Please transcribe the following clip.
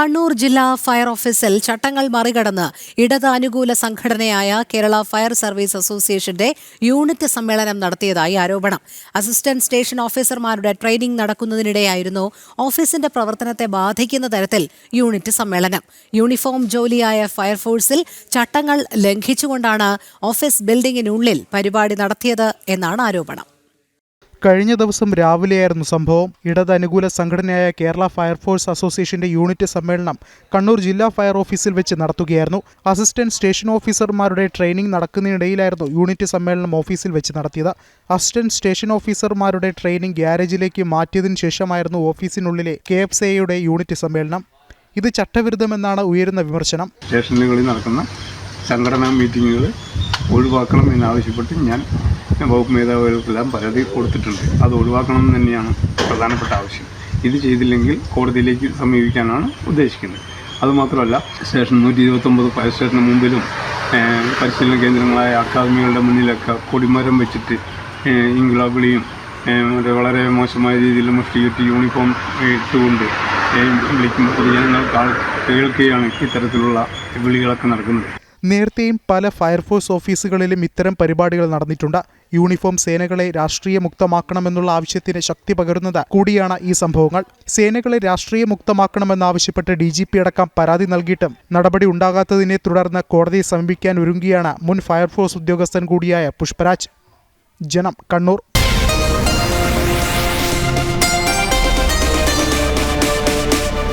കണ്ണൂർ ജില്ലാ ഫയർ ഓഫീസിൽ ചട്ടങ്ങൾ മറികടന്ന് ഇടതാനുകൂല സംഘടനയായ കേരള ഫയർ സർവീസ് അസോസിയേഷന്റെ യൂണിറ്റ് സമ്മേളനം നടത്തിയതായി ആരോപണം. അസിസ്റ്റന്റ് സ്റ്റേഷൻ ഓഫീസർമാരുടെ ട്രെയിനിംഗ് നടക്കുന്നതിനിടെയായിരുന്നു ഓഫീസിന്റെ പ്രവർത്തനത്തെ ബാധിക്കുന്ന തരത്തിൽ യൂണിറ്റ് സമ്മേളനം. യൂണിഫോം ജോലിയായ ഫയർഫോഴ്സിൽ ചട്ടങ്ങൾ ലംഘിച്ചുകൊണ്ടാണ് ഓഫീസ് ബിൽഡിംഗിനുള്ളിൽ പരിപാടി നടത്തിയത് എന്നാണ് ആരോപണം. കഴിഞ്ഞ ദിവസം രാവിലെയായിരുന്നു സംഭവം. ഇടത് അനുകൂല സംഘടനയായ കേരള ഫയർഫോഴ്സ് അസോസിയേഷന്റെ യൂണിറ്റ് സമ്മേളനം കണ്ണൂർ ജില്ലാ ഫയർ ഓഫീസിൽ വെച്ച് നടത്തുകയായിരുന്നു. അസിസ്റ്റന്റ് സ്റ്റേഷൻ ഓഫീസർമാരുടെ ട്രെയിനിംഗ് നടക്കുന്നതിനിടയിലായിരുന്നു യൂണിറ്റ് സമ്മേളനം ഓഫീസിൽ വെച്ച് നടത്തിയത്. അസിസ്റ്റന്റ് സ്റ്റേഷൻ ഓഫീസർമാരുടെ ട്രെയിനിംഗ് ഗ്യാരേജിലേക്ക് മാറ്റിയതിനു ശേഷമായിരുന്നു ഓഫീസിനുള്ളിലെ കെ എഫ് സി യൂണിറ്റ് സമ്മേളനം. ഇത് ചട്ടവിരുദ്ധമെന്നാണ് ഉയരുന്ന വിമർശനം. സ്റ്റേഷനുകളിൽ നടക്കുന്ന സംഘടനാ മീറ്റിങ്ങുകൾ ഒഴിവാക്കണം എന്നാവശ്യപ്പെട്ട് ഞാൻ വകുപ്പ് മേധാവികൾക്കെല്ലാം പരാതി കൊടുത്തിട്ടുണ്ട്. അത് ഒഴിവാക്കണം എന്ന് തന്നെയാണ് പ്രധാനപ്പെട്ട ആവശ്യം. ഇത് ചെയ്തില്ലെങ്കിൽ കോടതിയിലേക്ക് സമീപിക്കാനാണ് ഉദ്ദേശിക്കുന്നത്. അതുമാത്രമല്ല സ്റ്റേഷൻ നൂറ്റി ഇരുപത്തൊമ്പത് ഫയർ സ്റ്റേഷന് മുമ്പിലും പരിശീലന കേന്ദ്രങ്ങളായ അക്കാദമികളുടെ മുന്നിലൊക്കെ കൊടിമരം വെച്ചിട്ട് ഇംഗ്ലാബിളിയും വളരെ മോശമായ രീതിയിൽ മുഷ്ടിയിട്ട് യൂണിഫോം ഇട്ടുകൊണ്ട് വിളിക്കുമ്പോൾ വിളിക്കും പൊതുജനങ്ങൾ കേൾക്കുകയാണ് ഇത്തരത്തിലുള്ള വിളികളൊക്കെ നടക്കുന്നത്. നേരത്തെയും പല ഫയർഫോഴ്സ് ഓഫീസുകളിലും ഇത്തരം പരിപാടികൾ നടന്നിട്ടുണ്ട്. യൂണിഫോം സേനകളെ രാഷ്ട്രീയ മുക്തമാക്കണമെന്നുള്ള ആവശ്യത്തിന് ശക്തി പകരുന്നത് കൂടിയാണ് ഈ സംഭവങ്ങൾ. സേനകളെ രാഷ്ട്രീയ മുക്തമാക്കണമെന്നാവശ്യപ്പെട്ട് ഡി ജി പി അടക്കം പരാതി നൽകിയിട്ടും നടപടി ഉണ്ടാകാത്തതിനെ തുടർന്ന് കോടതിയെ സമീപിക്കാൻ ഒരുങ്ങുകയാണ് മുൻ ഫയർഫോഴ്സ് ഉദ്യോഗസ്ഥൻ കൂടിയായ പുഷ്പരാജ്. ജനം കണ്ണൂർ.